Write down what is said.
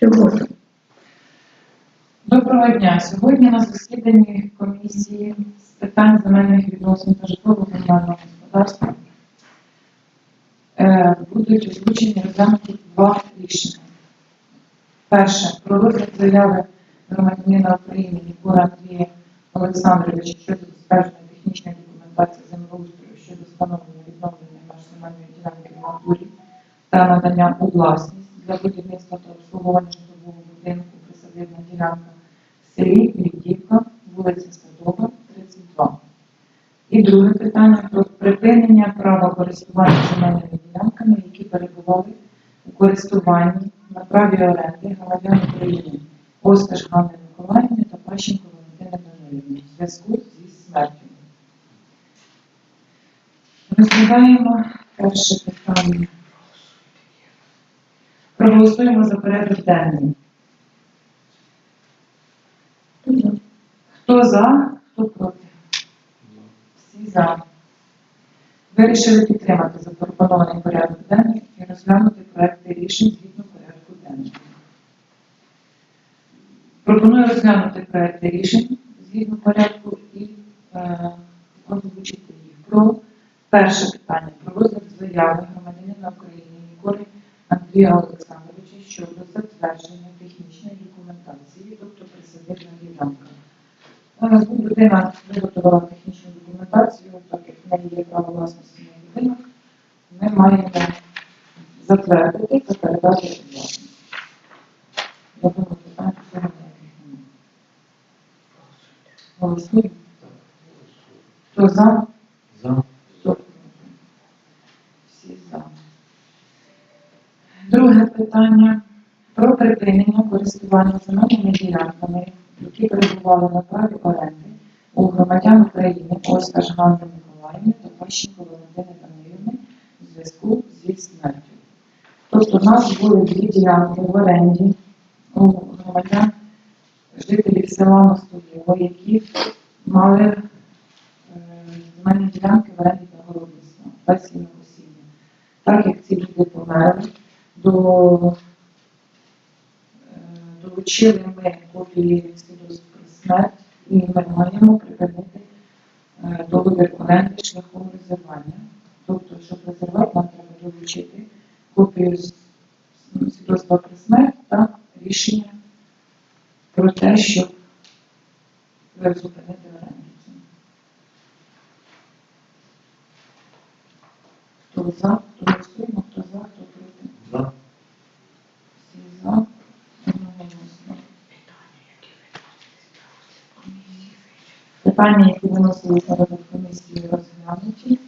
Чого? Доброго дня. Сьогодні на засіданні комісії з питань земельних відносин та житлово-комунального господарства е, будуть озвучені розглянуті два рішення. Перше, про розгляд заяви громадянина України Єгора Андрія Олександровича щодо затвердження технічної документації землеустрою щодо встановлення відновлення меж земельної ділянки в натурі та надання у власність для будівництва та обслуговування житлового будинку присадибна ділянка в селі Лідівка, вулиця Садова, 32. І друге питання про припинення права користування земельними ділянками, які перебували у користуванні на праві оренди громадян України Осташ Ганни Миколаївни та Пащенко Валентини Данилівни в зв'язку зі смертю. Розглядаємо перше питання. Проголосуємо за порядок денний. Хто за, хто проти? Всі за. Вирішили підтримати запропонований порядок денний і розглянути проекти рішень згідно порядку денного. Пропоную розглянути проекти рішень згідно порядку і е, озвучити їх. Про перше питання про розгляд заяви громадянина України Ніколі Андрія Олександровича щодо затвердження технічної документації, тобто присадибна ділянка. Зараз людина виготовила технічну документацію, так як в неї є право власності на будинок, ми маємо затвердити та передати власність. Я думаю, ніяких немає. Голосуємо. Хто за? За. Хто проти? Всі за. Друге питання про припинення користування земельними ділянками, які перебували на праві оренди у громадян України Осташ Ганни Миколаївни та Пащенко Валентини Данилівни у зв'язку зі смертю. Тобто в нас були дві ділянки в оренді у громадян жителів села Мостовєво, які мали е, земельні ділянки в оренді та городництва без сінокосіння. Так як ці люди померли, до, е, долучили ми копії свідоцтв про смерть і ми маємо припинити е, договір оренди шляхом резервування. Тобто, щоб резервувати, нам треба долучити копію свідоцтва про смерть та рішення про те, щоб зупинити оренду хто за, хто проти. За. Всі за. Одноголосно. Питання, які виносилися на комісії, розглянуті.